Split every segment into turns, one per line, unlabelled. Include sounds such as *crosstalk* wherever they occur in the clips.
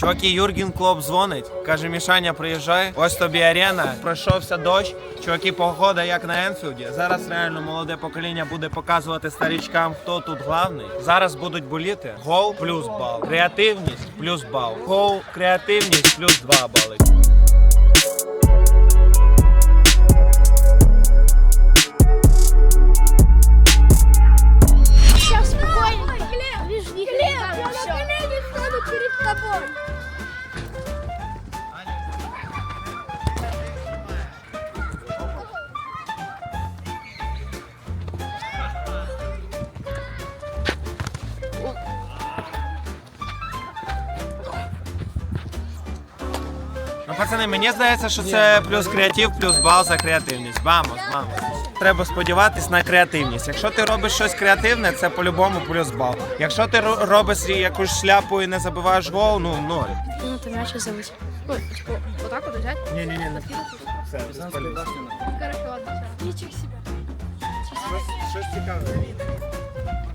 Чуваки, Юрген Клоп дзвонить, каже, Мішаня, приїжджай, ось тобі арена, пройшовся дощ. Чуваки, погода як на Енфілді. Зараз реально молоде покоління буде показувати старічкам, хто тут главний. Зараз будуть боліти. Гол плюс бал. Креативність плюс бал. Гол, креативність плюс два бали.
Перед.
Ну, пацани, мені здається, що це плюс креатив, плюс бал за креативність. Вамос, вамос. Треба сподіватись на креативність. Якщо ти робиш щось креативне, це по-любому плюс бал. Якщо ти робиш якусь шляпу і не забиваєш гол, ну ноль.
Ну, ты мяч забыть. Ой, типа, вот так вот?
Ні, ні, ні, не все.
Короче, ладно. Себе.
Щось, щось цікаве.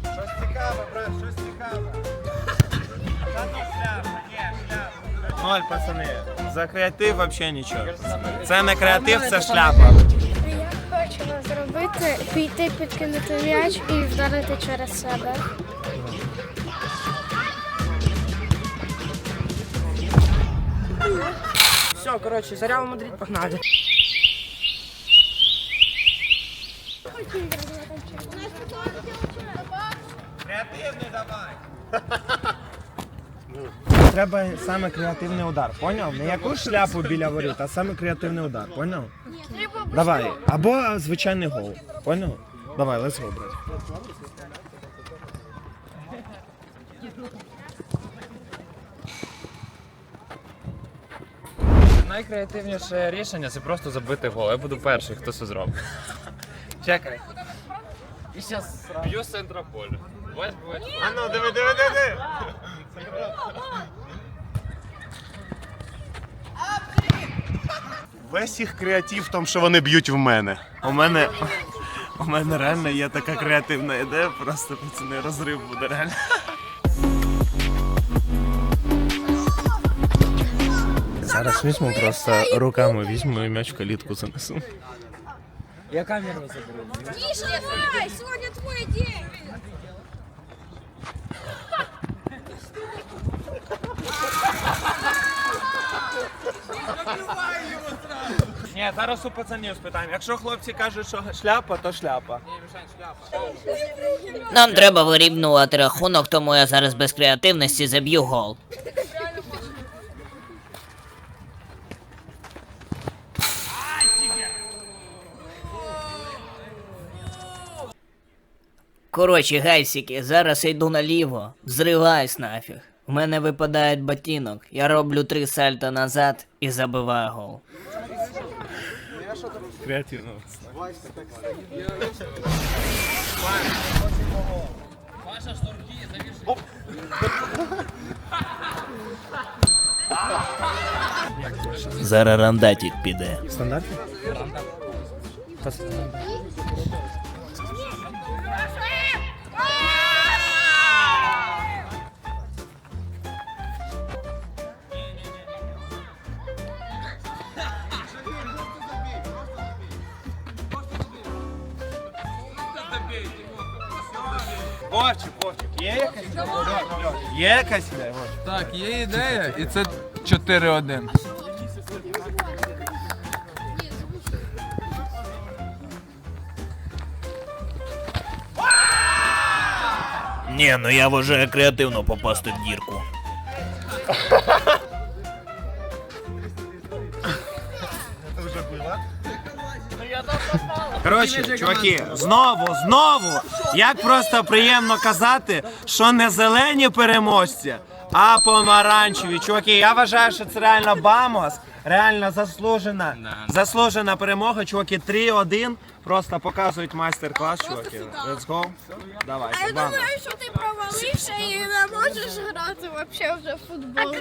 Щось цікаве, брат, щось цікаве. Та ну шляпа, ні, шляпа. Ноль, пацани. За креатив взагалі нічого. Це не креатив, це шляпа.
Я зробити, піти, підкинути м'яч і вдарити через себе.
Все, короче, за Реал Мадрид погнали.
Креативний давай. *laughs* Треба саме креативний удар, поняв? Не якусь шляпу біля воріт, а саме креативний удар, поняв? Давай. Або звичайний гол. Поняв? Давай, let's go, брат.
Найкреативніше рішення це просто забити гол. Я буду перший, хто це зробить.
Чекай.
І зараз б'ю з центра поля.
А ну, диви, диви, диви.
Весь їх креатив в тому, що вони б'ють в мене.
У мене. У мене реально є така креативна ідея, просто пацани, розрив буде реально. Зараз візьму просто руками візьму і м'яч в калітку занесу.
Я камеру заберу.
Тише, давай, сегодня твой день.
Ні, зараз у пацанів спитаємо. Якщо хлопці кажуть, що шляпа, то шляпа.
Нам треба вирівнювати рахунок, тому я зараз без креативності заб'ю гол. Коротше, гайсики, зараз я йду наліво, взриваюсь нафіг. У мене випадає ботинок, я роблю три сальта назад і забиваю гол.
Креативно.
Зараз рандатік піде.
Стандарт? Вовчик, Вовчик, є якась Є якась ідея? Вовчик?
Так, є ідея, і це 4-1.
Ні, ну я вважаю креативно попасти в дірку.
Коротше, чуваки, знову, знову, як просто приємно казати, що не зелені переможці, а помаранчеві. Чуваки, я вважаю, що це реально Бамос. Реально заслужена, заслужена перемога. Чуваки, 3-1. Просто показують майстер-клас, чуваки. Let's go. Давайте, Бамос.
що ти провалився і не можеш грати вообще вже в футбол.